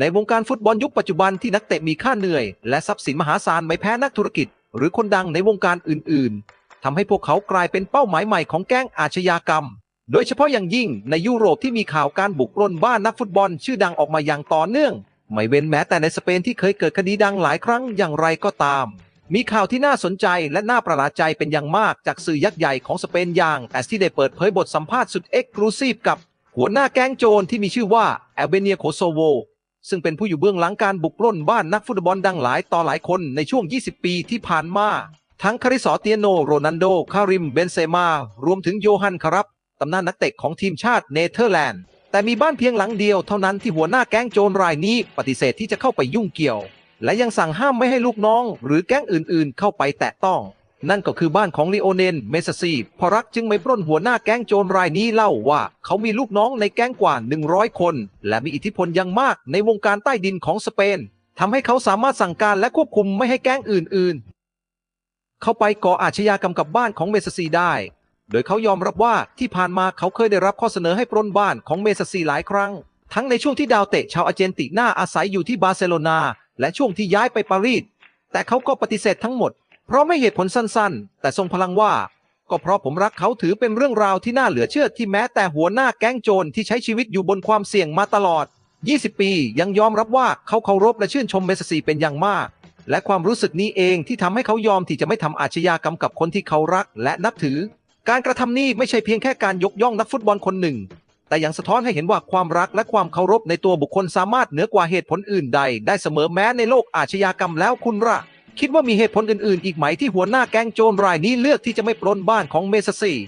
ในวงการฟุตบอลยุคปัจจุบันที่นักเตะมีค่าเหนื่อย และทรัพย์สินมหาศาลไม่แพ้นักธุรกิจ หรือคนดังในวงการอื่น ๆทำให้พวกเขากลายเป็นเป้าหมายใหม่ของแก๊งอาชญากรรม โดยเฉพาะอย่างยิ่งในยุโรปที่มีข่าวการบุกปล้นบ้านนักฟุตบอลชื่อดังออกมาอย่างต่อเนื่อง ไม่เว้นแม้แต่ในสเปนที่เคยเกิดคดีดังหลายครั้งอย่างไรก็ตาม มีข่าวที่น่าสนใจและน่าประหลาดใจเป็นอย่างมากจากสื่อยักษ์ใหญ่ของสเปนอย่างแอสที่ได้เปิดเผยบทสัมภาษณ์สุดเอ็กซ์คลูซีฟกับหัวหน้าแก๊งโจรที่มีชื่อว่าแอลเบเนียโคโซโว ซึ่งเป็นผู้อยู่เบื้องหลังการบุกล้นบ้านนักฟุตบอลดังหลายต่อหลายคนในช่วง 20 ปีที่ผ่านมา ทั้งคาริสอเตียโน โรนันโด คาริม เบนเซมา รวมถึงโยฮันคารับ ตำนานนักเตะของทีมชาติเนเธอร์แลนด์ แต่มีบ้านเพียงหลังเดียวเท่านั้นที่หัวหน้าแก๊งโจรรายนี้ปฏิเสธที่จะเข้าไปยุ่งเกี่ยว และยังสั่งห้ามไม่ให้ลูกน้อง หรือแก๊งอื่นๆ เข้าไปแตะต้อง นั่นก็คือบ้านของลีโอเนน เมสซีพอรักจึงไม่ปล้นหัวหน้าแก๊งโจรรายนี้เล่าว่า เขามีลูกน้องในแก๊งกว่า 100 คน และมีอิทธิพลอย่างมากในวงการใต้ดินของสเปนทำให้เขาสามารถสั่งการและควบคุมไม่ให้แก๊งอื่น ๆ เข้าไปก่ออาชญากรรมกับบ้านของเมสซีได้ โดยเขายอมรับว่าที่ผ่านมาเขาเคยได้รับข้อเสนอให้ปล้นบ้านของเมสซีหลายครั้ง ทั้งในช่วงที่ดาวเตะชาวอาร์เจนตินาอาศัยอยู่ที่บาร์เซโลนาและช่วงที่ย้ายไปปารีสแต่เขาก็ปฏิเสธทั้งหมด เพราะไม่เหตุผลสั้นๆ แต่ทรงพลังว่า ก็เพราะผมรักเขาถือเป็นเรื่องราวที่น่าเหลือเชื่อที่แม้แต่หัวหน้าแก๊งโจรที่ใช้ชีวิตอยู่บนความเสี่ยงมาตลอด 20 ปียังยอมรับว่าเขาเคารพและชื่นชมเมสซีเป็นอย่างมาก และความรู้สึกนี้เองที่ทำให้เขายอมที่จะไม่ทำอาชญากรรมกับคนที่เขารักและนับถือ การกระทำนี้ไม่ใช่เพียงแค่การยกย่องนักฟุตบอลคนหนึ่ง แต่ยังสะท้อนให้เห็นว่าความรักและความเคารพในตัวบุคคลสามารถเหนือกว่าเหตุผลอื่นใด ได้เสมอแม้ในโลกอาชญากรรมแล้วคุณละ คิดว่ามีเหตุผลอื่นๆ อีกไหมที่หัวหน้าแก๊งโจรรายนี้เลือกที่จะไม่ปล้นบ้านของเมสซี่